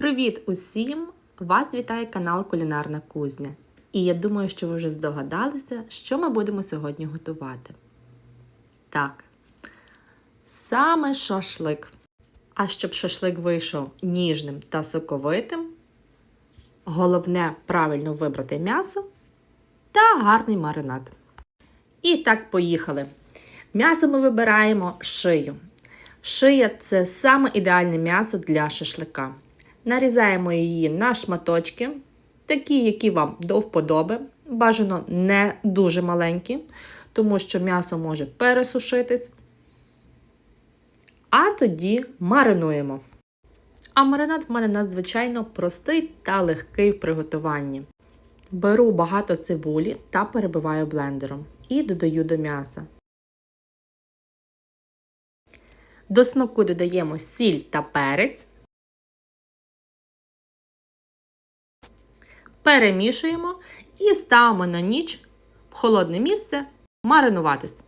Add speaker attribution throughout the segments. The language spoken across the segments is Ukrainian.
Speaker 1: Привіт усім! Вас вітає канал Кулінарна Кузня. І я думаю, що ви вже здогадалися, що ми будемо сьогодні готувати. Так, саме шашлик. А щоб шашлик вийшов ніжним та соковитим, головне правильно вибрати м'ясо та гарний маринад. І так, поїхали. М'ясо ми вибираємо шию. Шия це саме ідеальне м'ясо для шашлика. Нарізаємо її на шматочки, такі, які вам до вподоби. Бажано не дуже маленькі, тому що м'ясо може пересушитись. А тоді маринуємо. А маринад в мене надзвичайно простий та легкий в приготуванні. Беру багато цибулі та перебиваю блендером і додаю до м'яса. До смаку додаємо сіль та перець. Перемішуємо і ставимо на ніч в холодне місце маринуватись.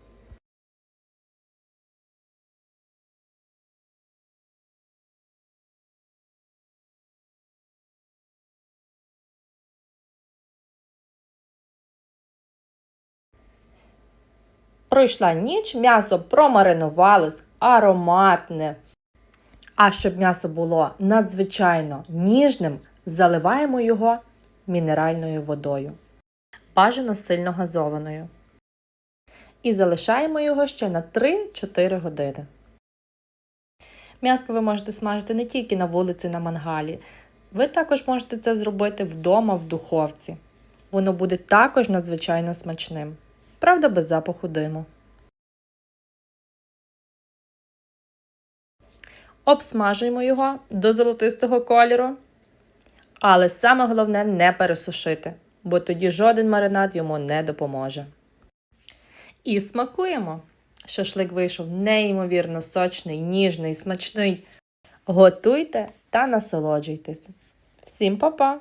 Speaker 1: Пройшла ніч, м'ясо промаринувалось, ароматне. А щоб м'ясо було надзвичайно ніжним, заливаємо його мінеральною водою. Бажано сильно газованою. І залишаємо його ще на 3-4 години. М'яско ви можете смажити не тільки на вулиці на мангалі. Ви також можете це зробити вдома в духовці. Воно буде також надзвичайно смачним. Правда, без запаху диму. Обсмажуємо його до золотистого кольору. Але саме головне не пересушити, бо тоді жоден маринад йому не допоможе. І смакуємо. Шашлик вийшов неймовірно сочний, ніжний, смачний. Готуйте та насолоджуйтесь. Всім па-па!